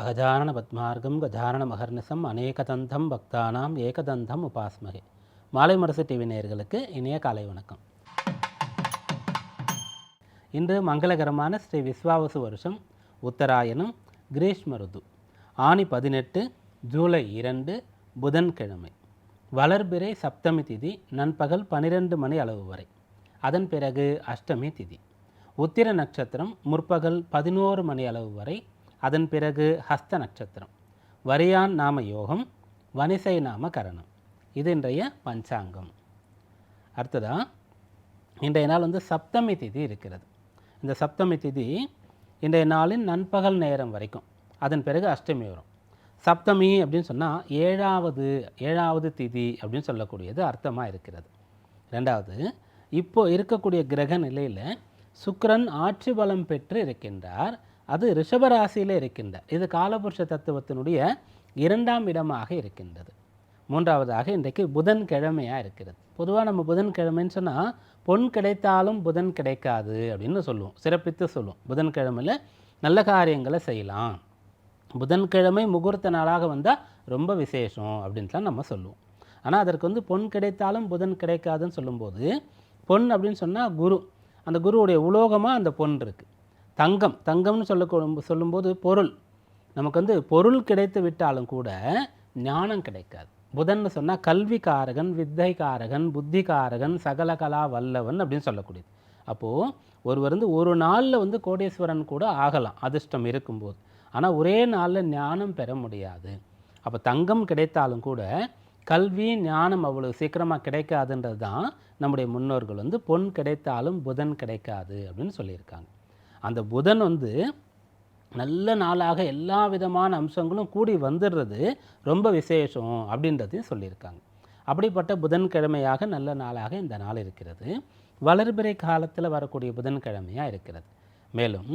அகஜானன பத்மார்க்கம் கஜானன மகர்நிசம் அநேகதந்தம் பக்தானாம் ஏகதந்தம் உபாஸ்மகே. மாலை மரசு டிவி நேயர்களுக்கு இனிய காலை வணக்கம். இன்று மங்களகரமான ஸ்ரீ விஸ்வாவசு வருஷம் உத்தராயணம் கிரீஷ்ம ருது. ஆணி பதினெட்டு ஜூலை இரண்டு புதன்கிழமை. வளர்பிறை சப்தமி திதி நண்பகல் பனிரெண்டு மணி அளவு வரை. அதன் பிறகு அஷ்டமி திதி. உத்திர நட்சத்திரம் முற்பகல் பதினோரு மணி அளவு வரை அதன் பிறகு ஹஸ்த நட்சத்திரம். வரியான் நாம யோகம் வனிசை நாம கரணம். இது இன்றைய பஞ்சாங்கம். அடுத்ததாக இன்றைய நாள் வந்து சப்தமி திதி இருக்கிறது. இந்த சப்தமி திதி இன்றைய நாளின் நண்பகல் நேரம் வரைக்கும். அதன் பிறகு அஷ்டமி வரும். சப்தமி அப்படின்னு சொன்னால் ஏழாவது ஏழாவது திதி அப்படின்னு சொல்லக்கூடியது அர்த்தமாக இருக்கிறது. ரெண்டாவது இப்போ இருக்கக்கூடிய கிரக நிலையில் சுக்கரன் ஆட்சி பலம் பெற்று இருக்கின்றார். அது ரிஷபராசியில் இருக்கின்றார் இது காலபுருஷ தத்துவத்தினுடைய இரண்டாம் இடமாக இருக்கின்றது. மூன்றாவதாக இன்றைக்கு புதன் கிழமையாக இருக்கிறது. பொதுவாக நம்ம புதன் கிழமைன்னு சொன்னால் பொன் கிடைத்தாலும் புதன் கிடைக்காது அப்படின்னு சொல்லுவோம். சிறப்பித்து சொல்லுவோம். புதன்கிழமையில் நல்ல காரியங்களை செய்யலாம். புதன்கிழமை முகூர்த்த நாளாக வந்தால் ரொம்ப விசேஷம் அப்படின்ட்டுலாம் நம்ம சொல்லுவோம். ஆனால் அதற்கு வந்து பொன் கிடைத்தாலும் புதன் கிடைக்காதுன்னு சொல்லும்போது பொன் அப்படின்னு சொன்னால் குரு. அந்த குருவுடைய உலோகமாக அந்த பொன் இருக்குது தங்கம் தங்கம்னு சொல்ல சொல்லும்போது பொருள். நமக்கு வந்து பொருள் கிடைத்து விட்டாலும் கூட ஞானம் கிடைக்காது. புதன்னு சொன்னால் கல்விக்காரகன் வித்தைக்காரகன் புத்திகாரகன் சகல கலா வல்லவன் அப்படின்னு சொல்லக்கூடியது. அப்போது ஒருவர் வந்து ஒரு நாளில் வந்து கோடீஸ்வரன் கூட ஆகலாம் அதிர்ஷ்டம் இருக்கும்போது. ஆனால் ஒரே நாளில் ஞானம் பெற முடியாது. அப்போ தங்கம் கிடைத்தாலும் கூட கல்வி ஞானம் அவ்வளோ சீக்கிரமாக கிடைக்காதுன்றது தான் நம்முடைய முன்னோர்கள் வந்து பொன் கிடைத்தாலும் புதன் கிடைக்காது அப்படின்னு சொல்லியிருக்காங்க. அந்த புதன் வந்து நல்ல நாளாக எல்லா விதமான அம்சங்களும் கூடி வந்துடுறது ரொம்ப விசேஷம் அப்படின்றதையும் சொல்லியிருக்காங்க. அப்படிப்பட்ட புதன்கிழமையாக நல்ல நாளாக இந்த நாள் இருக்கிறது. வளர்பிறை காலத்தில் வரக்கூடிய புதன்கிழமையாக இருக்கிறது. மேலும்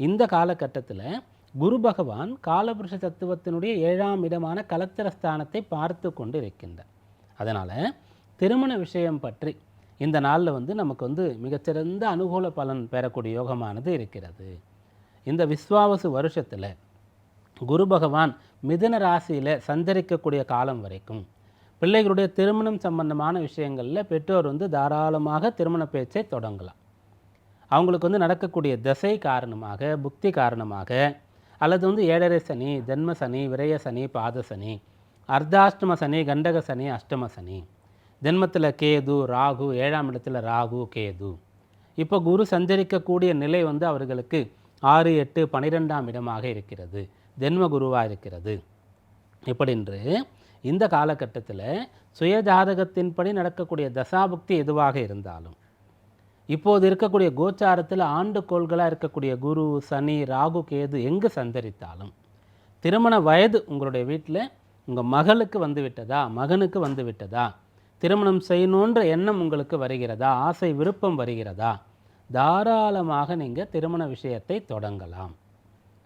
இந்த காலகட்டத்தில் குரு பகவான் காலபுருஷ தத்துவத்தினுடைய ஏழாம் இடமான கலத்திரஸ்தானத்தை பார்த்து கொண்டு இருக்கின்றார். அதனால் திருமண விஷயம் பற்றி இந்த நாளில் வந்து நமக்கு வந்து மிகச்சிறந்த அனுகூல பலன் பெறக்கூடிய யோகமானது இருக்கிறது. இந்த விஸ்வாவசு வருஷத்தில் குரு பகவான் மிதுன ராசியில் சஞ்சரிக்கக்கூடிய காலம் வரைக்கும் பிள்ளைகளுடைய திருமணம் சம்பந்தமான விஷயங்களில் பெற்றோர் வந்து தாராளமாக திருமண பேச்சை தொடங்கலாம். அவங்களுக்கு வந்து நடக்கக்கூடிய தசை காரணமாக புக்தி காரணமாக அல்லது வந்து ஏழரை சனி ஜென்ம சனி விரய சனி பாத சனி அர்த்தாஷ்டம சனி கண்டக சனி அஷ்டம சனி ஜென்மத்தில் கேது ராகு ஏழாம் இடத்துல ராகு கேது. இப்போ குரு சஞ்சரிக்கக்கூடிய நிலை வந்து அவர்களுக்கு ஆறு எட்டு பனிரெண்டாம் இடமாக இருக்கிறது. ஜென்ம குருவாக இருக்கிறது. இப்படின்று இந்த காலகட்டத்தில் சுயஜாதகத்தின்படி நடக்கக்கூடிய தசாபுக்தி எதுவாக இருந்தாலும் இப்போது இருக்கக்கூடிய கோச்சாரத்தில் ஆண்டு கோள்களாக இருக்கக்கூடிய குரு சனி ராகு கேது எங்கு சந்தரித்தாலும் திருமண வயது உங்களுடைய வீட்டில் உங்கள் மகளுக்கு வந்து விட்டதா மகனுக்கு வந்து விட்டதா? திருமணம் செய்யணுன்ற எண்ணம் உங்களுக்கு வருகிறதா? ஆசை விருப்பம் வருகிறதா? தாராளமாக நீங்கள் திருமண விஷயத்தை தொடங்கலாம்.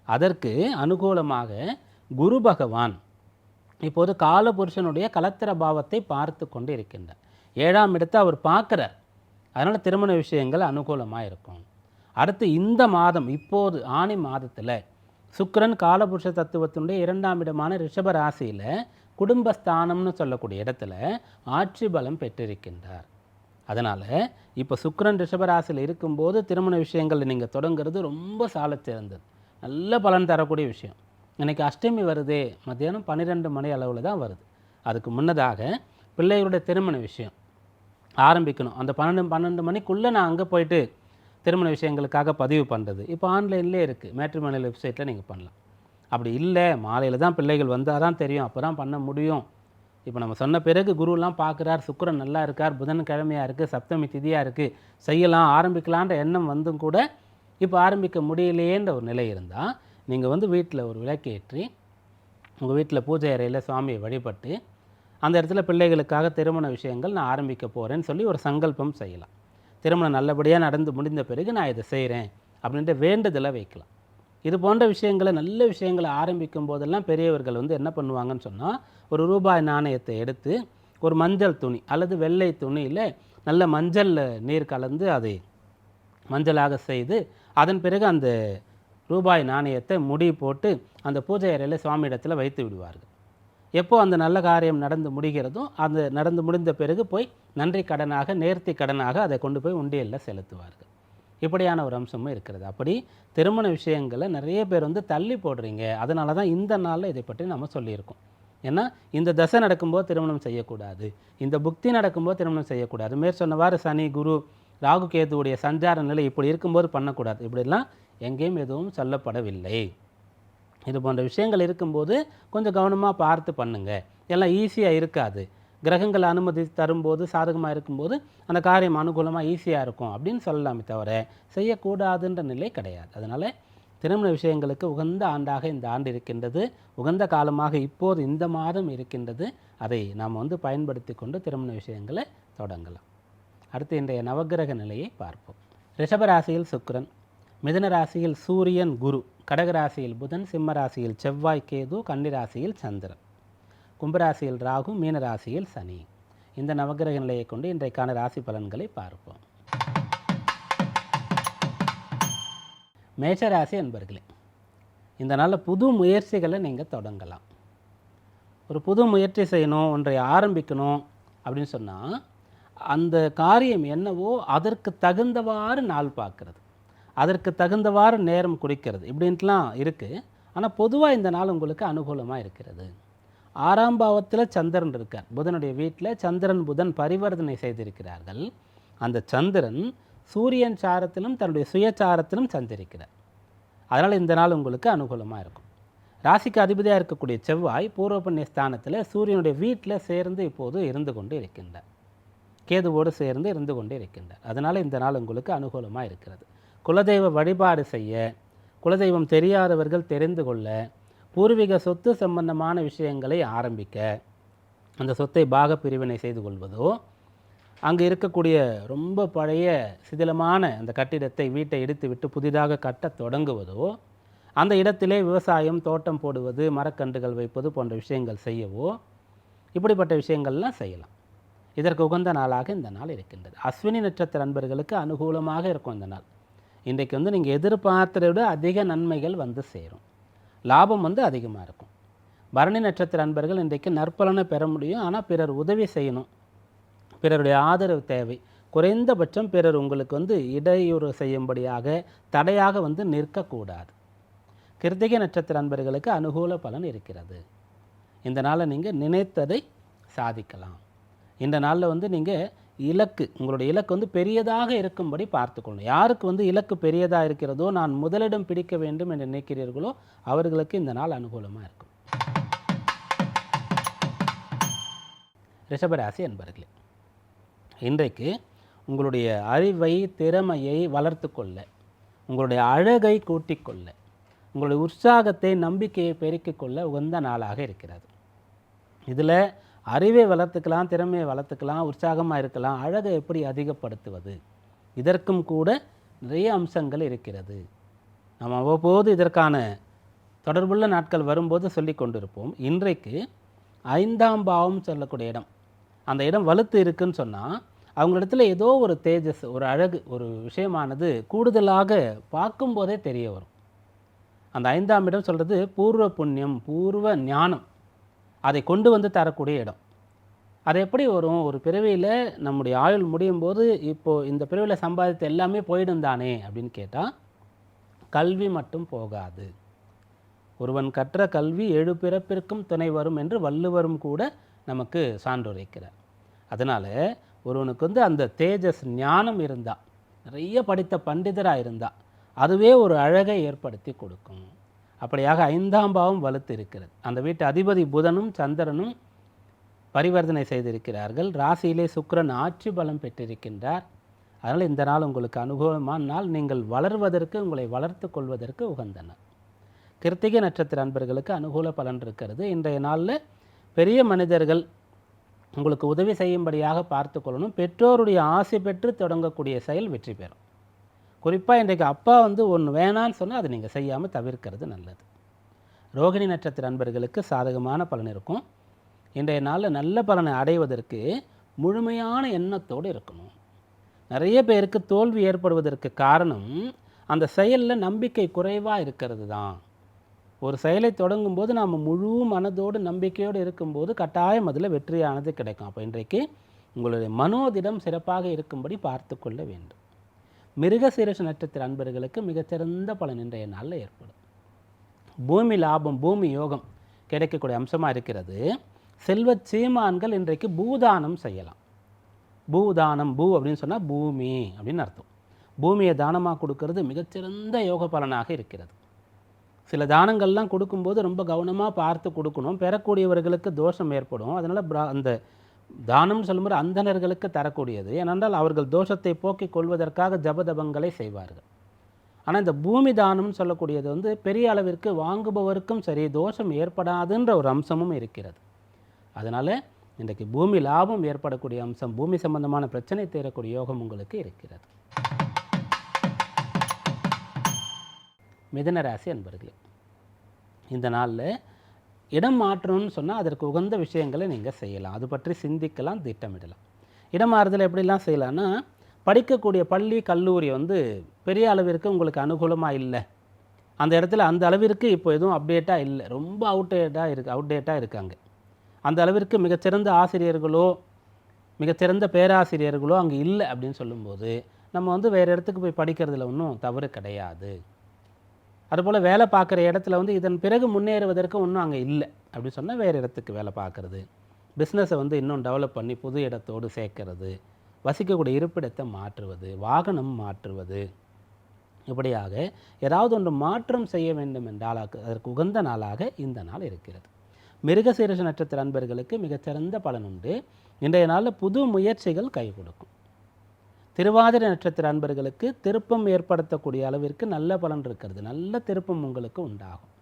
அதற்கு அனுகூலமாக குரு பகவான் இப்போது காலபுருஷனுடைய கலத்திர பாவத்தை பார்த்து கொண்டு இருக்கின்றார். ஏழாம் இடத்தை அவர் பார்க்குறார். அதனால் திருமண விஷயங்கள் அனுகூலமாக இருக்கும். அடுத்து இந்த மாதம் இப்போது ஆணி மாதத்தில் சுக்கரன் காலபுருஷ தத்துவத்தினுடைய இரண்டாம் இடமான ரிஷப ராசியில் குடும்பஸ்தானம்னு சொல்லக்கூடிய இடத்துல ஆட்சி பலம் பெற்றிருக்கின்றார். அதனால் இப்போ சுக்கரன் ரிஷபராசியில் இருக்கும்போது திருமண விஷயங்கள் நீங்கள் தொடங்குறது ரொம்ப சாலச்சிறந்தது நல்ல பலன் தரக்கூடிய விஷயம். இன்றைக்கி அஷ்டமி வருதே மத்தியானம் பன்னிரெண்டு மணி அளவில் தான் வருது. அதுக்கு முன்னதாக பிள்ளைகளுடைய திருமண விஷயம் ஆரம்பிக்கணும். அந்த பன்னெண்டு பன்னெண்டு மணிக்குள்ளே நான் அங்கே போயிட்டு திருமண விஷயங்களுக்காக பதிவு பண்ணுறது இப்போ ஆன்லைன்லேயே இருக்குது மேட்ரிமோனியல் வெப்சைட்டில் நீங்கள் பண்ணலாம். அப்படி இல்லை மாலையில் தான் பிள்ளைகள் வந்தால் தான் தெரியும் அப்போ தான் பண்ண முடியும். இப்போ நம்ம சொன்ன பிறகு குருலாம் பார்க்குறார் சுக்கிரன் நல்லா இருக்கார் புதன் கிழமையாக இருக்குது சப்தமி திதியாக இருக்குது செய்யலாம் ஆரம்பிக்கலான்ற எண்ணம் வந்தும் கூட இப்போ ஆரம்பிக்க முடியலையேன்ற ஒரு நிலை இருந்தால் நீங்கள் வந்து வீட்டில் ஒரு விளக்கேற்றி உங்கள் வீட்டில் பூஜை அறையில் சுவாமியை வழிபட்டு அந்த இடத்துல பிள்ளைகளுக்காக திருமண விஷயங்கள் நான் ஆரம்பிக்க போகிறேன்னு சொல்லி ஒரு சங்கல்பம் செய்யலாம். திருமணம் நல்லபடியாக நடந்து முடிந்த பிறகு நான் இதை செய்கிறேன் அப்படின்ற வேண்டுதலை வைக்கலாம். இது போன்ற விஷயங்களை நல்ல விஷயங்களை ஆரம்பிக்கும் போதெல்லாம் பெரியவர்கள் வந்து என்ன பண்ணுவாங்கன்னு சொன்னால் ஒரு ரூபாய் நாணயத்தை எடுத்து ஒரு மஞ்சள் துணி அல்லது வெள்ளை துணியில் நல்ல மஞ்சள் நீர் கலந்து அதை மஞ்சளாக செய்து அதன் பிறகு அந்த ரூபாய் நாணயத்தை முடி போட்டு அந்த பூஜை அறையில் சுவாமி இடத்துல வைத்து விடுவார்கள். எப்போ அந்த நல்ல காரியம் நடந்து முடிகிறதோ அந்த நடந்து முடிந்த பிறகு போய் நன்றி கடனாக நேர்த்தி கடனாக அதை கொண்டு போய் உண்டியலில் செலுத்துவார்கள். இப்படியான ஒரு அம்சமும் இருக்கிறது. அப்படி திருமண விஷயங்களை நிறைய பேர் வந்து தள்ளி போடுறீங்க. அதனால தான் இந்த நாளில் இதை பற்றி நம்ம சொல்லியிருக்கோம். ஏன்னா இந்த தசை நடக்கும்போது திருமணம் செய்யக்கூடாது. இந்த புக்தி நடக்கும்போது திருமணம் செய்யக்கூடாது. மேற் சொன்னவாறு சனி குரு ராகு கேதுவுடைய சஞ்சார நிலை இப்படி இருக்கும்போது பண்ணக்கூடாது. இப்படிலாம் எங்கேயும் எதுவும் சொல்லப்படவில்லை. இது போன்ற விஷயங்கள் இருக்கும்போது கொஞ்சம் கவனமாக பார்த்து பண்ணுங்கள் எல்லாம் ஈஸியாக இருக்காது. கிரகங்கள் அனுமதி தரும்போது சாதகமாக இருக்கும்போது அந்த காரியம் அனுகூலமாக ஈஸியாக இருக்கும் அப்படின்னு சொல்லலாமே தவிர செய்யக்கூடாதுன்ற நிலை கிடையாது. அதனால் திருமண விஷயங்களுக்கு உகந்த ஆண்டாக இந்த ஆண்டு இருக்கின்றது. உகந்த காலமாக இப்போது இந்த மாதம் இருக்கின்றது. அதை நாம் வந்து பயன்படுத்தி கொண்டு திருமண விஷயங்களை தொடங்கலாம். அடுத்து இன்றைய நவக்கிரக நிலையை பார்ப்போம். ரிஷபராசியில் சுக்கிரன் மிதுன ராசியில் சூரியன் குரு கடகராசியில் புதன் சிம்ம ராசியில் செவ்வாய் கேது கன்னிராசியில் சந்திரன். கும்பராசியில் ராகு மீனராசியில் சனி. இந்த நவக்கிரக நிலையை கொண்டு இன்றைக்கான ராசி பலன்களை பார்ப்போம். மேஷராசி அன்பர்களே இந்த நாளில் புது முயற்சிகளை நீங்கள் தொடங்கலாம். ஒரு புது முயற்சி செய்யணும் ஒன்றை ஆரம்பிக்கணும் அப்படின்னு சொன்னால் அந்த காரியம் என்னவோ அதற்கு தகுந்தவாறு நாள் பார்க்கறது. அதற்கு தகுந்தவாறு நேரம் குடிக்கிறது. இப்படின்ட்டுலாம் இருக்குது ஆனால் பொதுவாக இந்த நாள் உங்களுக்கு அனுகூலமாக இருக்கிறது. ஆறாம் பாவத்தில் சந்திரன் இருக்கார். புதனுடைய வீட்டில் சந்திரன் புதன் பரிவர்த்தனை செய்திருக்கிறார்கள். அந்த சந்திரன் சூரியன் சாரத்திலும் தன்னுடைய சுயச்சாரத்திலும் சந்திருக்கிறார் அதனால் இந்த நாள் உங்களுக்கு அனுகூலமாக இருக்கும். ராசிக்கு அதிபதியாக இருக்கக்கூடிய செவ்வாய் பூர்வ புண்ணிய ஸ்தானத்தில் சூரியனுடைய வீட்டில் சேர்ந்து இப்போது இருந்து கொண்டு இருக்கின்றார். கேதுவோடு சேர்ந்து இருந்து கொண்டு இருக்கின்றார். அதனால் இந்த நாள் உங்களுக்கு அனுகூலமாக இருக்கிறது. குலதெய்வ வழிபாடு செய்ய குலதெய்வம் தெரியாதவர்கள் தெரிந்து கொள்ள பூர்வீக சொத்து சம்பந்தமான விஷயங்களை ஆரம்பிக்க அந்த சொத்தை பாக பிரிவினை செய்து கொள்வதோ அங்கே இருக்கக்கூடிய ரொம்ப பழைய சிதிலமான அந்த கட்டிடத்தை வீட்டை இடித்து விட்டு புதிதாக கட்டத் தொடங்குவதோ அந்த இடத்திலே விவசாயம் தோட்டம் போடுவது மரக்கன்றுகள் வைப்பது போன்ற விஷயங்கள் செய்யவோ இப்படிப்பட்ட விஷயங்கள்லாம் செய்யலாம். இதற்கு உகந்த நாளாக இந்த நாள் இருக்கின்றது. அஸ்வினி நட்சத்திர நண்பர்களுக்கு அனுகூலமாக இருக்கும் இந்த நாள். இன்றைக்கு வந்து நீங்கள் எதிர்பார்த்ததை விட அதிக நன்மைகள் வந்து சேரும். லாபம் வந்து அதிகமாக இருக்கும். பரணி நட்சத்திர அன்பர்கள் இன்றைக்கு நற்பலனை பெற முடியும். ஆனால் பிறர் உதவி செய்யணும். பிறருடைய ஆதரவு தேவை. குறைந்தபட்சம் பிறர் உங்களுக்கு வந்து இடையூறு செய்யும்படியாக தடையாக வந்து நிற்கக்கூடாது. கிருத்திகை நட்சத்திர அன்பர்களுக்கு அனுகூல பலன் இருக்கிறது. இந்த நாளில் நீங்கள் நினைத்ததை சாதிக்கலாம். இந்த நாளில் வந்து நீங்கள் இலக்கு உங்களுடைய இலக்கு வந்து பெரியதாக இருக்கும்படி பார்த்துக்கொள்ளணும் யாருக்கு வந்து இலக்கு பெரியதாக இருக்கிறதோ நான் முதலிடம் பிடிக்க வேண்டும் என்று நினைக்கிறீர்களோ அவர்களுக்கு இந்த நாள் அனுகூலமாக இருக்கும். ரிஷபராசி என்பர்களே இன்றைக்கு உங்களுடைய அறிவை திறமையை வளர்த்து கொள்ள உங்களுடைய அழகை கூட்டிக்கொள்ள உங்களுடைய உற்சாகத்தை நம்பிக்கையை பெருக்கிக் கொள்ள உகந்த நாளாக இருக்கிறது. இதில் அறிவை வளர்த்துக்கலாம் திறமையை வளர்த்துக்கலாம் உற்சாகமாக இருக்கலாம் அழகை எப்படி அதிகப்படுத்துவது? இதற்கும் கூட நிறைய அம்சங்கள் இருக்கிறது. நாம் அவ்வப்போது இதற்கான தொடர்புள்ள நாட்கள் வரும்போது சொல்லி கொண்டிருப்போம். இன்றைக்கு ஐந்தாம் பாவம் சொல்லக்கூடிய இடம். அந்த இடம் வலுத்து இருக்குன்னு சொன்னால் அவங்களிடத்துல ஏதோ ஒரு தேஜஸ் ஒரு அழகு ஒரு விஷயமானது கூடுதலாக பார்க்கும்போதே தெரிய வரும். அந்த ஐந்தாம் இடம் சொல்கிறது பூர்வ புண்ணியம் பூர்வ ஞானம். அதை கொண்டு வந்து தரக்கூடிய இடம். அது எப்படி வரும்? ஒரு பிறவியில் நம்முடைய ஆயுள் முடியும் போது இப்போது இந்த பிறவியில் சம்பாதித்த எல்லாமே போயிடும் தானே அப்படின்னு கேட்டால் கல்வி மட்டும் போகாது. ஒருவன் கற்ற கல்வி எழு பிறப்பிற்கும் துணை வரும் என்று வள்ளுவரும் கூட நமக்கு சான்றுரைக்கிறார் அதனால் ஒருவனுக்கு வந்து அந்த தேஜஸ் ஞானம் இருந்தால் நிறைய படித்த பண்டிதராக இருந்தால் அதுவே ஒரு அழகை ஏற்படுத்தி கொடுக்கும். அப்படியாக ஐந்தாம் பாவம் வலுத்து இருக்கிறது. அந்த வீட்டு அதிபதி புதனும் சந்திரனும் பரிவர்த்தனை செய்திருக்கிறார்கள். ராசியிலே சுக்கிரன் ஆட்சி பலம் பெற்றிருக்கின்றார். அதனால் இந்த நாள் உங்களுக்கு அனுகூலமான நாள். நீங்கள் வளர்வதற்கு உங்களை வளர்த்து கொள்வதற்கு உகந்த நாள். கிருத்திகை நட்சத்திர அன்பர்களுக்கு அனுகூல பலன் இருக்கிறது. இன்றைய நாளில் பெரிய மனிதர்கள் உங்களுக்கு உதவி செய்யும்படியாக பார்த்து கொள்ளணும். பெற்றோருடைய ஆசை பெற்று தொடங்கக்கூடிய செயல் வெற்றி பெறும். குறிப்பாக இன்றைக்கு அப்பா வந்து ஒன்று வேணான்னு சொன்னால் அதை நீங்கள் செய்யாமல் தவிர்க்கிறது நல்லது. ரோகிணி நட்சத்திர நண்பர்களுக்கு சாதகமான பலன் இருக்கும். இன்றைய நாளில் நல்ல பலனை அடைவதற்கு முழுமையான எண்ணத்தோடு இருக்கணும். நிறைய பேருக்கு தோல்வி ஏற்படுவதற்கு காரணம் அந்த செயலில் நம்பிக்கை குறைவாக இருக்கிறது தான். ஒரு செயலை தொடங்கும்போது நாம் முழு மனதோடு நம்பிக்கையோடு இருக்கும்போது கட்டாயம் அதில் வெற்றியானது கிடைக்கும். அப்போ இன்றைக்கு உங்களுடைய மனோதிடம் சிறப்பாக இருக்கும்படி பார்த்து கொள்ள வேண்டும். மிருகசீரஷ நட்சத்திர அன்பர்களுக்கு மிகச்சிறந்த பலன் இன்றைய நாளில் ஏற்படும். பூமி லாபம் பூமி யோகம் கிடைக்கக்கூடிய அம்சமாக இருக்கிறது. செல்வ சீமான்கள் இன்றைக்கு பூதானம் செய்யலாம். பூதானம் பூ அப்படின்னு சொன்னால் பூமி அப்படின்னு அர்த்தம். பூமியை தானமாக கொடுக்கறது? மிகச்சிறந்த யோக பலனாக இருக்கிறது. சில தானங்கள்லாம் கொடுக்கும்போது ரொம்ப கவனமாக பார்த்து கொடுக்கணும். பெறக்கூடியவர்களுக்கு தோஷம் ஏற்படும். அதனால் அந்த தானம் சொல்லும்போது அந்தணர்களுக்கு தரக்கூடியது. ஏனென்றால் அவர்கள் தோஷத்தை போக்கிக் கொள்வதற்காக ஜபதபங்களை செய்வார்கள். ஆனால் இந்த பூமி தானம்னு சொல்லக்கூடியது வந்து பெரிய அளவிற்கு வாங்குபவருக்கும் சரி தோஷம் ஏற்படாதுன்ற ஒரு அம்சமும் இருக்கிறது. அதனால் இன்றைக்கு பூமி லாபம் ஏற்படக்கூடிய அம்சம் பூமி சம்பந்தமான பிரச்சனை தீரக்கூடிய யோகம் உங்களுக்கு இருக்கிறது. மிதன ராசி அன்பர்களே இந்த நாளில் இடம் மாற்றணும்னு சொன்னால் அதற்கு உகந்த விஷயங்களை நீங்கள் செய்யலாம். அது பற்றி சிந்திக்கலாம் திட்டமிடலாம். இடம் மாறுதல் எப்படிலாம் செய்யலாம்னா படிக்கக்கூடிய பள்ளி கல்லூரி வந்து பெரிய அளவிற்கு உங்களுக்கு அனுகூலமாக இல்லை. அந்த இடத்துல அந்த அளவிற்கு இப்போ எதுவும் அப்டேட்டாக இல்லை. ரொம்ப அவுட்டேட்டாக இருக்கு அவுட்டேட்டாக இருக்காங்க. அந்த அளவிற்கு மிகச்சிறந்த ஆசிரியர்களோ மிகச்சிறந்த பேராசிரியர்களோ அங்கே இல்லை அப்படின்னு சொல்லும்போது நம்ம வந்து வேறு இடத்துக்கு போய் படிக்கிறதுல ஒன்றும் தவறு கிடையாது. அதுபோல் வேலை பார்க்குற இடத்துல வந்து இதன் பிறகு முன்னேறுவதற்கு ஒன்றும் அங்கே இல்லை. அப்படின்னு சொன்னால் வேறு இடத்துக்கு வேலை பார்க்குறது. பிஸ்னஸை வந்து இன்னும் டெவலப் பண்ணி புது இடத்தோடு சேர்க்கறது. வசிக்கக்கூடிய இருப்பிடத்தை மாற்றுவது வாகனம் மாற்றுவது. இப்படியாக ஏதாவது ஒன்று மாற்றம் செய்ய வேண்டும் என்றால் அதற்கு உகந்த நாளாக இந்த நாள் இருக்கிறது. மிருகசீரச நட்சத்திர அன்பர்களுக்கு மிகச்சிறந்த பலன் உண்டு. இன்றைய நாளில் புது முயற்சிகள் கை கொடுக்கும். திருவாதிரை நட்சத்திர அன்பர்களுக்கு திருப்பம் ஏற்படுத்தக்கூடிய அளவிற்கு நல்ல பலன் இருக்கிறது. நல்ல திருப்பம் உங்களுக்கு உண்டாகும்.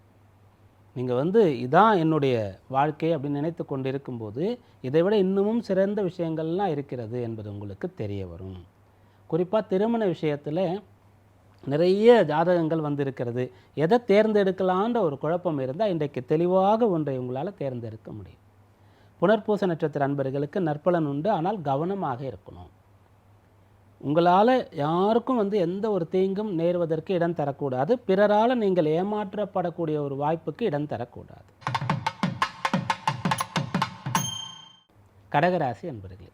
நீங்கள் வந்து இதான் என்னுடைய வாழ்க்கை அப்படின்னு நினைத்து கொண்டிருக்கும்போது இதை விட இன்னமும் சிறந்த விஷயங்கள்லாம் இருக்கிறது என்பது உங்களுக்கு தெரிய வரும். குறிப்பாக திருமண விஷயத்தில் நிறைய ஜாதகங்கள் வந்திருக்கிறது. எதை தேர்ந்தெடுக்கலான்ற ஒரு குழப்பம் இருந்தால் இன்றைக்கு தெளிவாக ஒன்றை உங்களால் தேர்ந்தெடுக்க முடியும். புனர்பூச நட்சத்திர அன்பர்களுக்கு நற்பலன் உண்டு. ஆனால் கவனமாக இருக்கணும். உங்களால் யாருக்கும் வந்து எந்த ஒரு தீங்கும் நேருவதற்கு இடம் தரக்கூடாது. பிறரால் நீங்கள் ஏமாற்றப்படக்கூடிய ஒரு வாய்ப்புக்கு இடம் தரக்கூடாது. கடகராசி என்பர்களே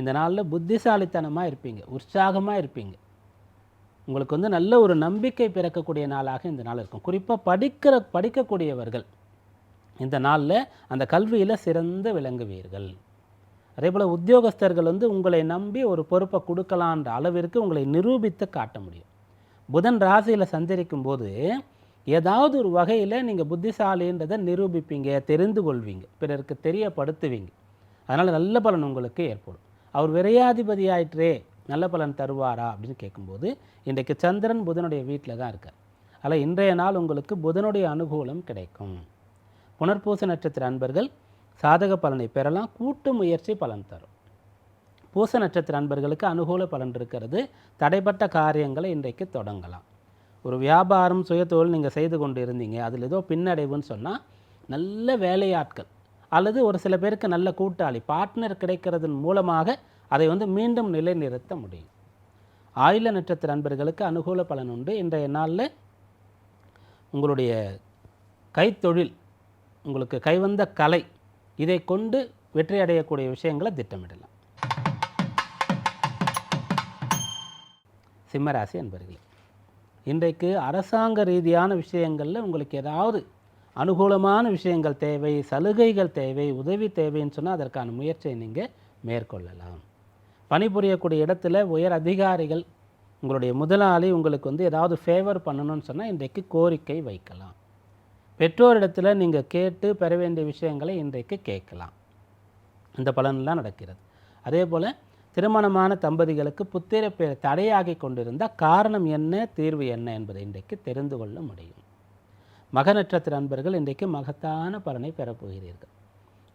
இந்த நாளில் புத்திசாலித்தனமாக இருப்பீங்க உற்சாகமாக இருப்பீங்க. உங்களுக்கு வந்து நல்ல ஒரு நம்பிக்கை பிறக்கக்கூடிய நாளாக இந்த நாள் இருக்கும். குறிப்பாக படிக்கிற படிக்கக்கூடியவர்கள் இந்த நாளில் அந்த கல்வியில் சிறந்து விளங்குவீர்கள். அதே போல் உத்தியோகஸ்தர்கள் வந்து உங்களை நம்பி ஒரு பொறுப்பை கொடுக்கலான்ற அளவிற்கு உங்களை நிரூபித்து காட்ட முடியும். புதன் ராசியில் சஞ்சரிக்கும் போது ஏதாவது ஒரு வகையில் நீங்கள் புத்திசாலின்றதை நிரூபிப்பீங்க தெரிந்து கொள்வீங்க பிறருக்கு தெரியப்படுத்துவீங்க. அதனால் நல்ல பலன் உங்களுக்கு ஏற்படும். அவர் விரையாதிபதி ஆயிற்றே நல்ல பலன் தருவாரா அப்படின்னு கேட்கும்போது இன்றைக்கு சந்திரன் புதனுடைய வீட்டில் தான் இருக்கார். அதில் இன்றைய நாள் உங்களுக்கு புதனுடைய அனுகூலம் கிடைக்கும். புனர்பூச நட்சத்திர அன்பர்கள் சாதக பலனை பெறலாம் கூட்டு முயற்சி பலன் தரும். பூச நட்சத்திர அன்பர்களுக்கு அனுகூல பலன் இருக்கிறது. தடைப்பட்ட காரியங்களை இன்றைக்கு தொடங்கலாம். ஒரு வியாபாரம் சுயதொழில் நீங்கள் செய்து கொண்டு இருந்தீங்க அதில் ஏதோ பின்னடைவுன்னு சொன்னால் நல்ல வேலையாட்கள் அல்லது ஒரு சில பேருக்கு நல்ல கூட்டாளி பார்ட்னர் கிடைக்கிறதன் மூலமாக அதை வந்து மீண்டும் நிலைநிறுத்த முடியும். ஆயுள நட்சத்திர அன்பர்களுக்கு அனுகூல பலன் உண்டு. இன்றைய நாளில் உங்களுடைய கைத்தொழில் உங்களுக்கு கைவந்த கலை இதை கொண்டு வெற்றி அடையக்கூடிய விஷயங்களை திட்டமிடலாம். சிம்மராசி அன்பர்களே இன்றைக்கு அரசாங்க ரீதியான விஷயங்களில் உங்களுக்கு ஏதாவது அனுகூலமான விஷயங்கள் தேவை சலுகைகள் தேவை உதவி தேவைன்னு சொன்னால் அதற்கான முயற்சியை நீங்கள் மேற்கொள்ளலாம். பணிபுரியக்கூடிய இடத்துல உயர் அதிகாரிகள் உங்களுடைய முதலாளி உங்களுக்கு வந்து ஏதாவது ஃபேவர் பண்ணணும்னு சொன்னால் இன்றைக்கு கோரிக்கை வைக்கலாம். பெற்றோரிடத்தில் நீங்கள் கேட்டு பெற வேண்டிய விஷயங்களை இன்றைக்கு கேட்கலாம். இந்த பலன்லாம் நடக்கிறது. அதே போல் திருமணமான தம்பதிகளுக்கு புத்திர பேர் தடையாகி கொண்டிருந்த காரணம் என்ன தீர்வு என்ன என்பதை இன்றைக்கு தெரிந்து கொள்ள முடியும். மக நட்சத்திர அன்பர்கள் இன்றைக்கு மகத்தான பலனை பெறப்போகிறீர்கள்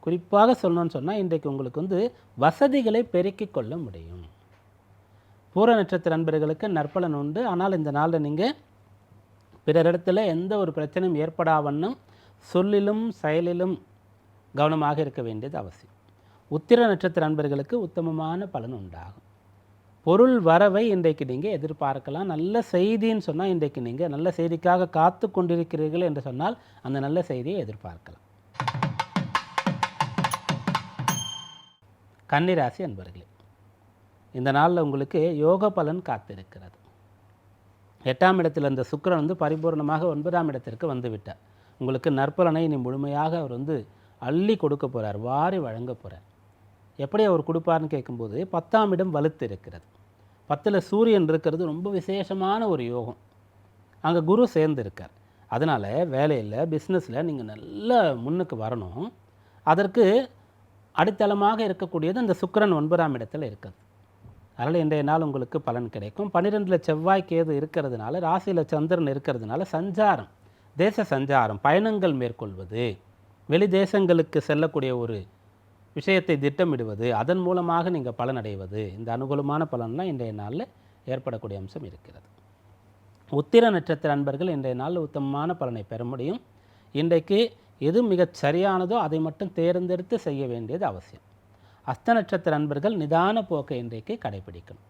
குறிப்பாக சொல்லணும்னு சொன்னால் இன்றைக்கு உங்களுக்கு வந்து வசதிகளை பெருக்கிக் கொள்ள முடியும். பூர நட்சத்திர அன்பர்களுக்கு நற்பலன் உண்டு. ஆனால் இந்த நாளில் நீங்கள் பிறரிடத்தில் எந்த ஒரு பிரச்சனையும் ஏற்படாவண்ணம் சொல்லிலும் செயலிலும் கவனமாக இருக்க வேண்டியது அவசியம். உத்திர நட்சத்திர அன்பர்களுக்கு உத்தமமான பலன் உண்டாகும். பொருள் வரவை இன்றைக்கு நீங்கள் எதிர்பார்க்கலாம். நல்ல செய்தின்னு சொன்னால் இன்றைக்கு நீங்கள் நல்ல செய்திக்காக காத்து கொண்டிருக்கிறீர்கள் என்று சொன்னால் அந்த நல்ல செய்தியை எதிர்பார்க்கலாம். கன்னிராசி அன்பர்களே இந்த நாளில் உங்களுக்கு யோக பலன் காத்திருக்கிறது. எட்டாம் இடத்தில் இருந்த சுக்கரன் வந்து பரிபூர்ணமாக ஒன்பதாம் இடத்திற்கு வந்துவிட்டார். உங்களுக்கு நற்பலனை இனி முழுமையாக அவர் வந்து அள்ளி கொடுக்க போகிறார் வாரி வழங்க போகிறார் எப்படி அவர் கொடுப்பார்னு கேட்கும்போது பத்தாம் இடம் வலுத்து இருக்கிறது. பத்தில் சூரியன் இருக்கிறது ரொம்ப விசேஷமான ஒரு யோகம். அங்கே குரு சேர்ந்து இருக்கார். அதனால் வேலையில் பிஸ்னஸில் நீங்கள் நல்ல முன்னுக்கு வரணும். அதற்கு அடித்தளமாக இருக்கக்கூடியது அந்த சுக்கரன் ஒன்பதாம் இடத்துல இருக்குது அதனால் இன்றைய நாள் உங்களுக்கு பலன் கிடைக்கும். பன்னிரெண்டில் செவ்வாய் கேது இருக்கிறதுனால ராசியில் சந்திரன் இருக்கிறதுனால சஞ்சாரம் தேச சஞ்சாரம் பயணங்கள் மேற்கொள்வது வெளி தேசங்களுக்கு செல்லக்கூடிய ஒரு விஷயத்தை திட்டமிடுவது அதன் மூலமாக நீங்கள் பலனடைவது இந்த அனுகூலமான பலன்லாம் இன்றைய நாளில் ஏற்படக்கூடிய அம்சம் இருக்கிறது. உத்திர நட்சத்திர அன்பர்கள் இன்றைய நாளில் உத்தமமான பலனை பெற முடியும். இன்றைக்கு எது மிகச் சரியானதோ அதை மட்டும் தேர்ந்தெடுத்து செய்ய வேண்டியது அவசியம். அஸ்த நட்சத்திர அன்பர்கள் நிதான போக்கை இன்றைக்கு கடைபிடிக்கணும்.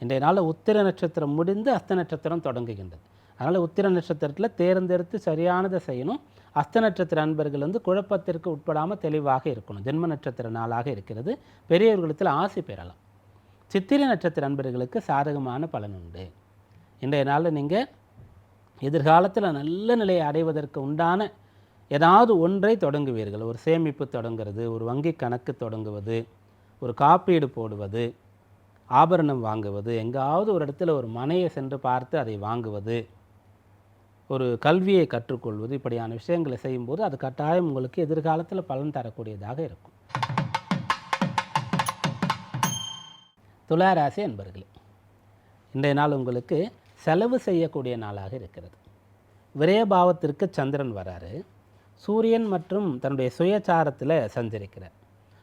இன்றைய நாளில் உத்திர நட்சத்திரம் முடிந்து அஸ்த நட்சத்திரம் தொடங்குகின்றது. அதனால் உத்திர நட்சத்திரத்தில் தேர்ந்தெடுத்து சரியானதை செய்யணும். அஸ்த நட்சத்திர அன்பர்கள் வந்து குழப்பத்திற்கு உட்படாமல் தெளிவாக இருக்கணும். ஜென்ம நட்சத்திர நாளாக இருக்கிறது. பெரியவர்களத்தில் ஆசை பெறலாம். சித்திரை நட்சத்திர அன்பர்களுக்கு சாதகமான பலன் உண்டு. இன்றைய நாளில் நீங்கள் எதிர்காலத்தில் நல்ல நிலையை அடைவதற்கு உண்டான ஏதாவது ஒன்றை தொடங்குவீர்கள். ஒரு சேமிப்பு தொடங்குறது ஒரு வங்கி கணக்கு தொடங்குவது ஒரு காப்பீடு போடுவது ஆபரணம் வாங்குவது எங்காவது ஒரு இடத்துல ஒரு மனையை சென்று பார்த்து அதை வாங்குவது ஒரு கல்வியை கற்றுக்கொள்வது இப்படியான விஷயங்களை செய்யும்போது அது கட்டாயம் உங்களுக்கு எதிர்காலத்தில் பலன் தரக்கூடியதாக இருக்கும். துளாராசி என்பர்களே இன்றைய நாள் உங்களுக்கு செலவு செய்யக்கூடிய நாளாக இருக்கிறது. விரயபாவத்திற்கு சந்திரன் வராரு. சூரியன் மற்றும் தன்னுடைய சுயச்சாரத்தில் சஞ்சரிக்கிறார்.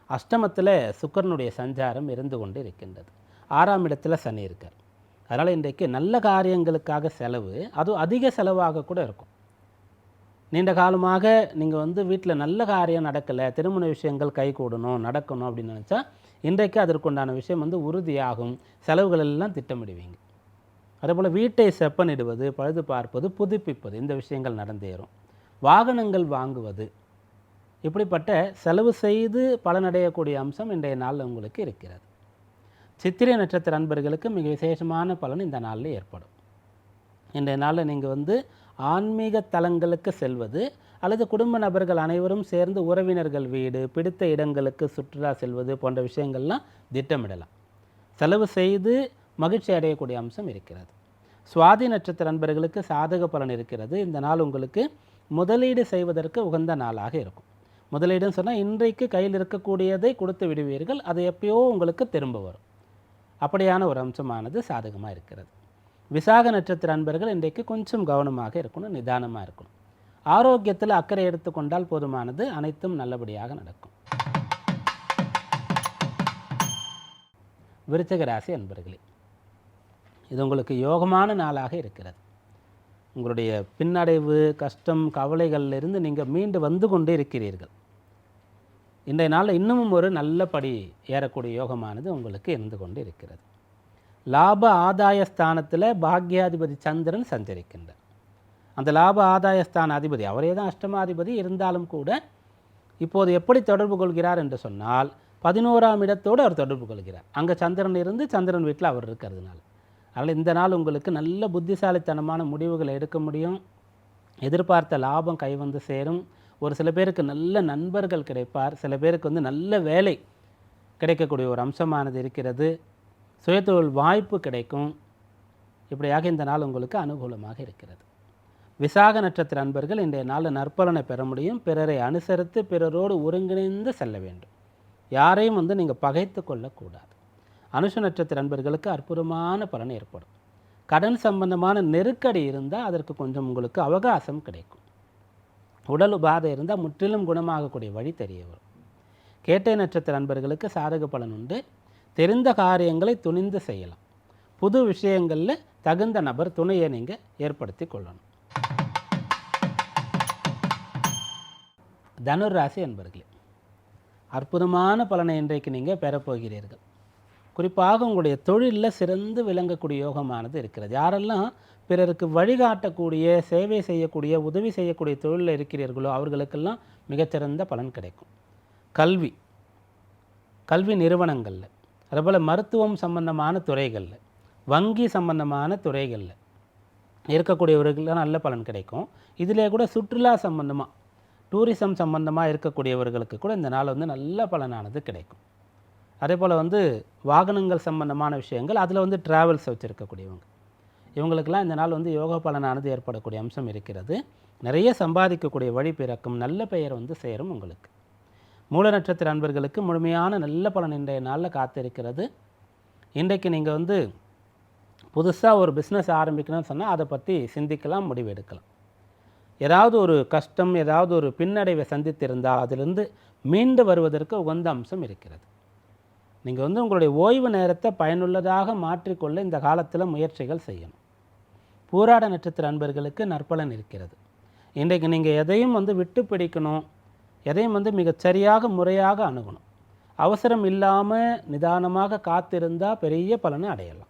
அஷ்டமத்தில் சுக்கரனுடைய சஞ்சாரம் இருந்து கொண்டு இருக்கின்றது ஆறாம் இடத்துல சனி இருக்கார். அதனால் இன்றைக்கு நல்ல காரியங்களுக்காக செலவு அதுவும் அதிக செலவாக கூட இருக்கும். நீண்ட காலமாக நீங்கள் வந்து வீட்டில் நல்ல காரியம் நடக்கலை திருமண விஷயங்கள் கை கூடணும் நடக்கணும் அப்படின்னு நினச்சா இன்றைக்கு அதற்குண்டான விஷயம் வந்து உறுதியாகும். செலவுகள் எல்லாம் திட்டமிடுவீங்க. அதேபோல் வீட்டை செப்பனிடுவது பழுது பார்ப்பது புதுப்பிப்பது இந்த விஷயங்கள் நடந்தேறும். வாகனங்கள் வாங்குவது. இப்படிப்பட்ட செலவு செய்து பலனடையக்கூடிய அம்சம் இன்றைய நாளில் உங்களுக்கு இருக்கிறது. சித்திரை நட்சத்திர அன்பர்களுக்கு மிக விசேஷமான பலன் இந்த நாளில் ஏற்படும். இன்றைய நாளில் நீங்கள் வந்து ஆன்மீக தலங்களுக்கு செல்வது அல்லது குடும்ப நபர்கள் அனைவரும் சேர்ந்து உறவினர்கள் வீடு பிடித்த இடங்களுக்கு சுற்றுலா செல்வது போன்ற விஷயங்கள்லாம் திட்டமிடலாம். செலவு செய்து மகிழ்ச்சி அடையக்கூடிய அம்சம் இருக்கிறது. சுவாதி நட்சத்திர அன்பர்களுக்கு சாதக பலன் இருக்கிறது. இந்த நாள் உங்களுக்கு முதலீடு செய்வதற்கு உகந்த நாளாக இருக்கும். முதலீடுன்னு சொன்னால் இன்றைக்கு கையில் இருக்கக்கூடியதை கொடுத்து விடுவீர்கள் அது எப்பயோ உங்களுக்கு திரும்ப வரும். அப்படியான ஒரு அம்சமானது சாதகமாக இருக்கிறது. விசாக நட்சத்திர அன்பர்கள் இன்றைக்கு கொஞ்சம் கவனமாக இருக்கணும் நிதானமாக இருக்கணும். ஆரோக்கியத்தில் அக்கறை எடுத்துக்கொண்டால் போதுமானது அனைத்தும் நல்லபடியாக நடக்கும். விருச்சக ராசி அன்பர்களே இது உங்களுக்கு யோகமான நாளாக இருக்கிறது. உங்களுடைய பின்னடைவு கஷ்டம் கவலைகளிலிருந்து நீங்கள் மீண்டு வந்து கொண்டே இருக்கிறீர்கள். இன்றைய நாளில் இன்னமும் ஒரு நல்லபடி ஏறக்கூடிய யோகமானது உங்களுக்கு இருந்து கொண்டு இருக்கிறது. லாப ஆதாய ஸ்தானத்தில் பாக்யாதிபதி சந்திரன் சஞ்சரிக்கின்றார். அந்த லாப ஆதாயஸ்தான அதிபதி அவரே தான் அஷ்டமாதிபதி இருந்தாலும் கூட இப்போது எப்படி தொடர்பு கொள்கிறார் என்று சொன்னால் பதினோராம் இடத்தோடு அவர் தொடர்பு கொள்கிறார். அங்கே சந்திரன் இருந்து சந்திரன் வீட்டில் அவர் இருக்கிறதுனால. அதனால் இந்த நாள் உங்களுக்கு நல்ல புத்திசாலித்தனமான முடிவுகளை எடுக்க முடியும். எதிர்பார்த்த லாபம் கை வந்து சேரும். ஒரு சில பேருக்கு நல்ல நண்பர்கள் கிடைப்பார். சில பேருக்கு வந்து நல்ல வேலை கிடைக்கக்கூடிய ஒரு அம்சமானது இருக்கிறது. சுயதொழில் வாய்ப்பு கிடைக்கும். இப்படியாக இந்த நாள் உங்களுக்கு அனுகூலமாக இருக்கிறது. விசாக நட்சத்திர அன்பர்கள் இன்றைய நாளில் நற்பலனை பெற முடியும். பிறரை அனுசரித்து பிறரோடு ஒருங்கிணைந்து செல்ல வேண்டும். யாரையும் வந்து நீங்கள் பகைத்து கொள்ளக்கூடாது. அனுஷ நட்சத்திர நண்பர்களுக்கு அற்புதமான பலன் ஏற்படும். கடன் சம்பந்தமான நெருக்கடி இருந்தால் அதற்கு கொஞ்சம் உங்களுக்கு அவகாசம் கிடைக்கும். உடல் உபாதை இருந்தால் முற்றிலும் குணமாகக்கூடிய வழி தெரிய வரும். கேட்டை நட்சத்திர நண்பர்களுக்கு சாதக பலன் உண்டு. தெரிந்த காரியங்களை துணிந்து செய்யலாம். புது விஷயங்களில் தகுந்த நபர் துணையை நீங்கள் ஏற்படுத்தி கொள்ளணும். தனுர் ராசி அற்புதமான பலனை இன்றைக்கு நீங்கள் பெறப்போகிறீர்கள். குறிப்பாக உங்களுடைய தொழிலில் சிறந்து விளங்கக்கூடிய யோகமானது இருக்கிறது. யாரெல்லாம் பிறருக்கு வழிகாட்டக்கூடிய சேவை செய்யக்கூடிய உதவி செய்யக்கூடிய தொழிலில் இருக்கிறீர்களோ அவர்களுக்கெல்லாம் மிகச்சிறந்த பலன் கிடைக்கும். கல்வி. கல்வி நிறுவனங்களில். அதுபோல் மருத்துவம் சம்பந்தமான துறைகளில். வங்கி சம்பந்தமான துறைகளில். இருக்கக்கூடியவர்களுக்கு நல்ல பலன் கிடைக்கும். இதிலே கூட சுற்றுலா சம்பந்தமாக டூரிசம் சம்பந்தமாக இருக்கக்கூடியவர்களுக்கு கூட இந்த நாள் வந்து நல்ல பலனானது கிடைக்கும். அதே போல் வந்து வாகனங்கள் சம்பந்தமான விஷயங்கள் அதில் வந்து ட்ராவல்ஸ் வச்சுருக்கக்கூடியவங்க. இவங்களுக்கெல்லாம் இந்த நாள் வந்து யோக பலனானது ஏற்படக்கூடிய அம்சம் இருக்கிறது. நிறைய சம்பாதிக்கக்கூடிய வழி பிறக்கும் நல்ல பெயர் வந்து சேரும் உங்களுக்கு. மூல நட்சத்திர அன்பர்களுக்கு முழுமையான நல்ல பலன் இன்றைய நாளில் காத்திருக்கிறது. இன்றைக்கு நீங்கள் வந்து புதுசாக ஒரு பிஸ்னஸ் ஆரம்பிக்கணும்னு சொன்னால் அதை பற்றி சிந்திக்கலாம் முடிவெடுக்கலாம். ஏதாவது ஒரு கஷ்டம் ஏதாவது ஒரு பின்னடைவை சந்தித்திருந்தால் அதிலிருந்து மீண்டு வருவதற்கு உகந்த அம்சம் இருக்கிறது. நீங்கள் வந்து உங்களுடைய ஓய்வு நேரத்தை பயனுள்ளதாக மாற்றிக்கொள்ள இந்த காலத்தில் முயற்சிகள் செய்யணும். பூராட நட்சத்திர அன்பர்களுக்கு நற்பலன் இருக்கிறது. இன்றைக்கு நீங்கள் எதையும் வந்து விட்டு பிடிக்கணும் எதையும் வந்து மிகச் சரியாக முறையாக அணுகணும். அவசரம் இல்லாமல் நிதானமாக காத்திருந்தால் பெரிய பலனை அடையலாம்.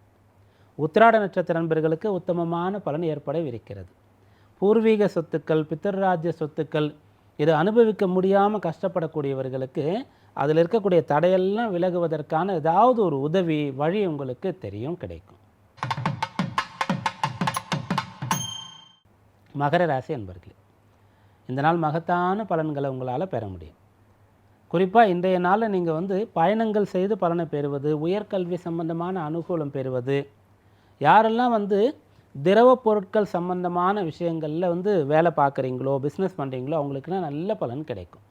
உத்திராட நட்சத்திர நண்பர்களுக்கு உத்தமமான பலன் ஏற்படவிருக்கிறது. பூர்வீக சொத்துக்கள் பித்தர்ராஜ்ய சொத்துக்கள் இதை அனுபவிக்க முடியாமல் கஷ்டப்படக்கூடியவர்களுக்கு அதில் இருக்கக்கூடிய தடையெல்லாம் விலகுவதற்கான ஏதாவது ஒரு உதவி வழி உங்களுக்கு தெரியும் கிடைக்கும். மகர ராசி என்பர்களே இந்த நாள் மகத்தான பலன்களை உங்களால் பெற முடியும். குறிப்பாக இன்றைய நாளில் நீங்கள் வந்து பயணங்கள் செய்து பலனை பெறுவது உயர்கல்வி சம்பந்தமான அனுகூலம் பெறுவது யாரெல்லாம் வந்து திரவ பொருட்கள் சம்பந்தமான விஷயங்களில் வந்து வேலை பார்க்குறீங்களோ பிஸ்னஸ் பண்ணுறீங்களோ அவங்களுக்குன்னா நல்ல பலன் கிடைக்கும்.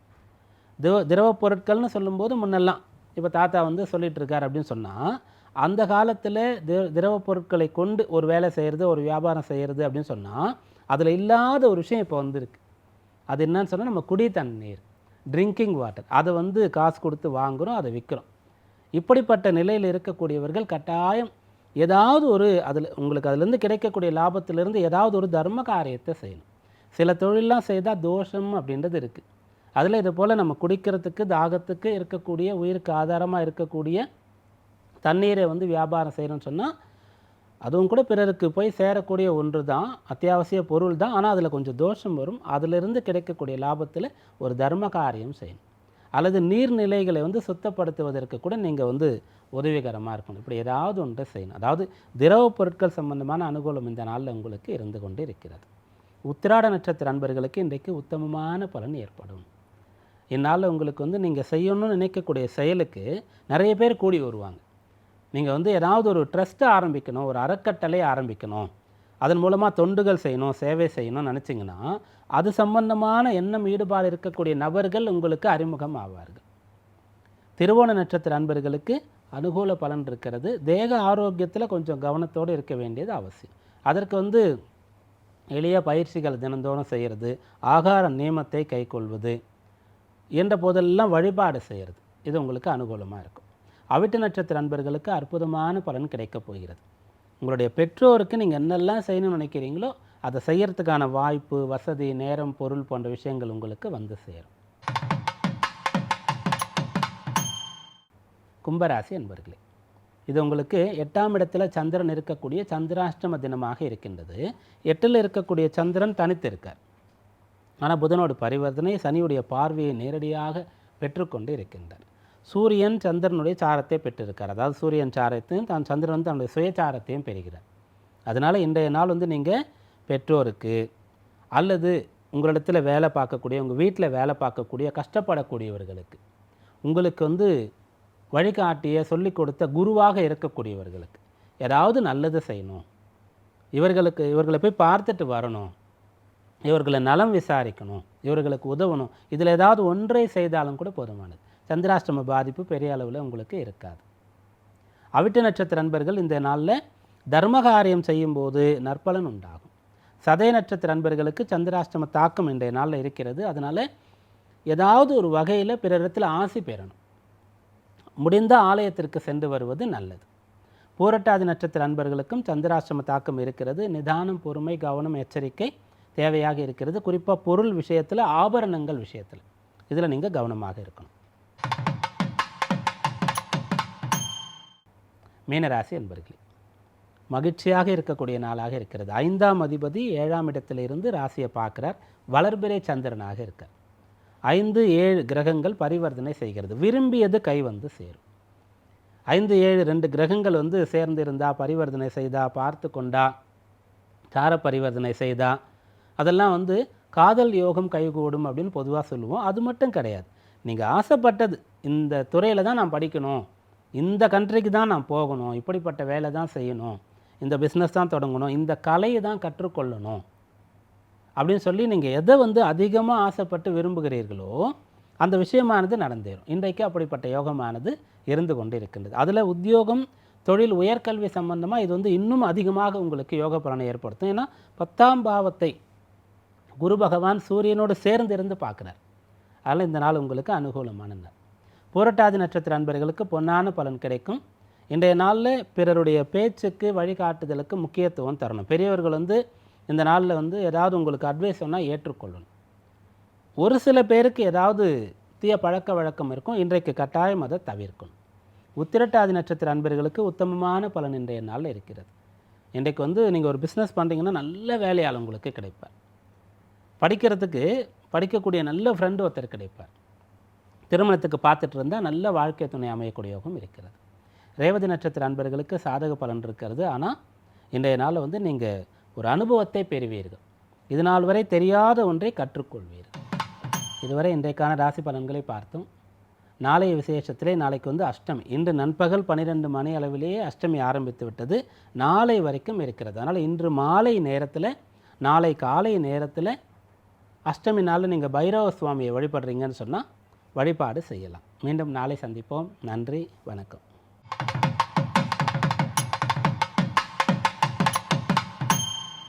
திரவ திரவ பொருட்கள்னு சொல்லும்போது முன்னெல்லாம். இப்போ தாத்தா வந்து சொல்லிகிட்ருக்கார் இருக்கார் அப்படின்னு சொன்னால் அந்த காலத்தில் திர திரவ பொருட்களை கொண்டு ஒரு வேலை செய்கிறது ஒரு வியாபாரம் செய்கிறது அப்படின்னு சொன்னால் அதில் இல்லாத ஒரு விஷயம் இப்போ வந்திருக்கு. அது என்னன்னு சொன்னால் நம்ம குடி தண்ணீர் ட்ரிங்கிங் வாட்டர் அதை வந்து காசு கொடுத்து வாங்குகிறோம் அதை விற்கிறோம் இப்படிப்பட்ட நிலையில் இருக்கக்கூடியவர்கள் கட்டாயம் ஏதாவது ஒரு அதில் உங்களுக்கு அதுலேருந்து கிடைக்கக்கூடிய லாபத்திலிருந்து ஏதாவது ஒரு தர்ம காரியத்தை செய்யணும். சில தொழிலெலாம் செய்தால் தோஷம் அப்படின்றது இருக்குது அதில் இது போல் நம்ம குடிக்கிறதுக்கு தாகத்துக்கு இருக்கக்கூடிய உயிருக்கு ஆதாரமாக இருக்கக்கூடிய தண்ணீரை வந்து வியாபாரம் செய்கிறோன்னு சொன்னால் அதுவும் கூட பிறருக்கு போய் சேரக்கூடிய ஒன்று தான் அத்தியாவசிய பொருள் தான் ஆனால் அதில் கொஞ்சம் தோஷம் வரும். அதிலிருந்து கிடைக்கக்கூடிய லாபத்தில் ஒரு தர்ம காரியம் செய்யணும். அல்லது நீர்நிலைகளை வந்து சுத்தப்படுத்துவதற்கு கூட நீங்கள் வந்து உதவிகரமாக இருக்கணும். இப்படி ஏதாவது ஒன்றை செய்யணும். அதாவது திரவ பொருட்கள் சம்பந்தமான அனுகூலம் இந்த நாளில் உங்களுக்கு இருந்து கொண்டு இருக்கிறது உத்திராட நட்சத்திர அன்பர்களுக்கு இன்றைக்கு உத்தமமான பலன் ஏற்படும். என்னால் உங்களுக்கு வந்து நீங்கள் செய்யணும்னு நினைக்கக்கூடிய செயலுக்கு நிறைய பேர் கூடி வருவாங்க. நீங்கள் வந்து ஏதாவது ஒரு ட்ரஸ்ட்டை ஆரம்பிக்கணும் ஒரு அறக்கட்டளை ஆரம்பிக்கணும். அதன் மூலமாக தொண்டுகள் செய்யணும் சேவை செய்யணும்னு நினச்சிங்கன்னா அது சம்பந்தமான எண்ணம் ஈடுபாடு இருக்கக்கூடிய நபர்கள் உங்களுக்கு அறிமுகம் ஆவார்கள். திருவோண நட்சத்திர அன்பர்களுக்கு அனுகூல பலன் இருக்கிறது. தேக ஆரோக்கியத்தில் கொஞ்சம் கவனத்தோடு இருக்க வேண்டியது அவசியம். அதற்கு வந்து எளிய பயிற்சிகள் தினந்தோறும் செய்கிறது ஆகார நியமத்தை கைக்கொள்வது என்ற போதெல்லாம் வழிபாடு செய்கிறது இது உங்களுக்கு அனுகூலமாக இருக்கும். அவிட்ட நட்சத்திர அன்பர்களுக்கு அற்புதமான பலன் கிடைக்கப் போகிறது. உங்களுடைய பெற்றோருக்கு நீங்கள் என்னெல்லாம் செய்யணும்னு நினைக்கிறீங்களோ அதை செய்யறதுக்கான வாய்ப்பு வசதி நேரம் பொருள் போன்ற விஷயங்கள் உங்களுக்கு வந்து சேரும். கும்பராசி அன்பர்களே இது உங்களுக்கு எட்டாம் இடத்துல சந்திரன் இருக்கக்கூடிய சந்திராஷ்டம தினமாக இருக்கின்றது. எட்டில் இருக்கக்கூடிய சந்திரன் தனித்து இருக்கார் ஆனால் புதனோட பரிவர்த்தனை சனியுடைய பார்வையை நேரடியாக பெற்றுக்கொண்டு இருக்கின்றார். சூரியன் சந்திரனுடைய சாரத்தை பெற்றிருக்கார் அதாவது சூரியன் சாரத்தையும் தான் சந்திரன் வந்து தன்னுடைய சுயச்சாரத்தையும் பெறுகிறார். அதனால் இன்றைய நாள் வந்து நீங்கள் பெற்றோருக்கு அல்லது உங்களிடத்தில் வேலை பார்க்கக்கூடிய உங்கள் வீட்டில் வேலை பார்க்கக்கூடிய கஷ்டப்படக்கூடியவர்களுக்கு உங்களுக்கு வந்து வழிகாட்டிய சொல்லிக் கொடுத்த குருவாக இருக்கக்கூடியவர்களுக்கு ஏதாவது நல்லது செய்யணும். இவர்களுக்கு இவர்களை போய் பார்த்துட்டு வரணும். இவர்களை நலம் விசாரிக்கணும் இவர்களுக்கு உதவணும். இதில் ஏதாவது ஒன்றை செய்தாலும் கூட போதுமானது. சந்திராஷ்டம பாதிப்பு பெரிய அளவில் உங்களுக்கு இருக்காது. அவிட்ட நட்சத்திர நண்பர்கள் இந்த நாளில் தர்மகாரியம் செய்யும்போது நற்பலன் உண்டாகும். சதய நட்சத்திர நண்பர்களுக்கு சந்திராஷ்டம தாக்கம் இன்றைய நாளில் இருக்கிறது. அதனால் ஏதாவது ஒரு வகையில் பிறரிடத்தில் ஆசி பெறணும். முடிந்த ஆலயத்திற்கு சென்று வருவது நல்லது. பூரட்டாதி நட்சத்திர அன்பர்களுக்கும் சந்திராஷ்டம தாக்கம் இருக்கிறது. நிதானம் பொறுமை கவனம் எச்சரிக்கை தேவையாக இருக்கிறது. குறிப்பாக பொருள் விஷயத்தில் ஆபரணங்கள் விஷயத்தில். இதில் நீங்கள் கவனமாக இருக்கணும். மீனராசி என்பர்களே மகிழ்ச்சியாக இருக்கக்கூடிய நாளாக இருக்கிறது. ஐந்தாம் அதிபதி ஏழாம் இடத்திலிருந்து ராசியை பார்க்குறார். வளர்பிறை சந்திரனாக இருக்கார். ஐந்து ஏழு கிரகங்கள் பரிவர்த்தனை செய்கிறது. விரும்பியது கை வந்து சேரும். ஐந்து ஏழு ரெண்டு கிரகங்கள் வந்து சேர்ந்திருந்தா பரிவர்த்தனை செய்தா பார்த்து கொண்டா சார பரிவர்த்தனை செய்தா அதெல்லாம் வந்து காதல் யோகம் கைகூடும் அப்படின்னு பொதுவாக சொல்லுவோம். அது மட்டும் கிடையாது. நீங்கள் ஆசைப்பட்டது இந்த துறையில் தான் நான் படிக்கணும். இந்த கண்ட்ரிக்கு தான் நான் போகணும். இப்படிப்பட்ட வேலை தான் செய்யணும். இந்த பிஸ்னஸ் தான் தொடங்கணும். இந்த கலையை தான் கற்றுக்கொள்ளணும். அப்படின்னு சொல்லி நீங்கள் எதை வந்து அதிகமாக ஆசைப்பட்டு விரும்புகிறீர்களோ அந்த விஷயமானது நடந்தேறும். இன்றைக்கு அப்படிப்பட்ட யோகமானது இருந்து கொண்டு இருக்கின்றது அதில் உத்தியோகம் தொழில் உயர்கல்வி சம்பந்தமாக இது வந்து இன்னும் அதிகமாக உங்களுக்கு யோக பலனை ஏற்படுத்தும். ஏன்னா பத்தாம் பாவத்தை குரு பகவான் சூரியனோடு சேர்ந்து இருந்து பார்க்குறார். அதனால் இந்த நாள் உங்களுக்கு அனுகூலமான நாள் புரட்டாதி நட்சத்திர அன்பர்களுக்கு பொன்னான பலன் கிடைக்கும். இன்றைய நாளில் பிறருடைய பேச்சுக்கு வழிகாட்டுதலுக்கு முக்கியத்துவம் தரணும். பெரியவர்கள் வந்து இந்த நாளில் வந்து ஏதாவது உங்களுக்கு அட்வைஸ் சொன்னால் ஏற்றுக்கொள்ளணும். ஒரு சில பேருக்கு ஏதாவது தீய பழக்க வழக்கம் இருக்கும். இன்றைக்கு கட்டாயம் அதை தவிர்க்கணும். உத்திரட்டாதி நட்சத்திர அன்பர்களுக்கு உத்தமமான பலன் இன்றைய நாளில் இருக்கிறது. இன்றைக்கு வந்து நீங்கள் ஒரு பிஸ்னஸ் பண்ணுறீங்கன்னா நல்ல வேலையாள் உங்களுக்கு கிடைப்பார். படிக்கிறதுக்கு படிக்கக்கூடிய நல்ல ஃப்ரெண்டு ஒருத்தர் கிடைப்பார். திருமணத்துக்கு பார்த்துட்டு இருந்தால் நல்ல வாழ்க்கை துணை அமையக்கூடியவும் இருக்கிறது. ரேவதி நட்சத்திர அன்பர்களுக்கு சாதக பலன் இருக்கிறது. ஆனால் இன்றைய நாளில் வந்து நீங்கள் ஒரு அனுபவத்தை பெறுவீர்கள். இது நாள் வரை தெரியாத ஒன்றை கற்றுக்கொள்வீர்கள். இதுவரை இன்றைக்கான ராசி பலன்களை பார்த்தோம். நாளைய விசேஷத்திலே நாளைக்கு வந்து அஷ்டமி. இன்று நண்பகல் பன்னிரெண்டு மணி அளவிலேயே அஷ்டமி ஆரம்பித்து விட்டது. நாளை வரைக்கும் இருக்கிறது. அதனால் இன்று மாலை நேரத்தில் நாளை காலை நேரத்தில் அஷ்டமி நாளில் நீங்கள் பைரவ சுவாமியை வழிபடுறீங்கன்னு சொன்னால் வழிபாடு செய்யலாம். மீண்டும் நாளை சந்திப்போம். நன்றி. வணக்கம்.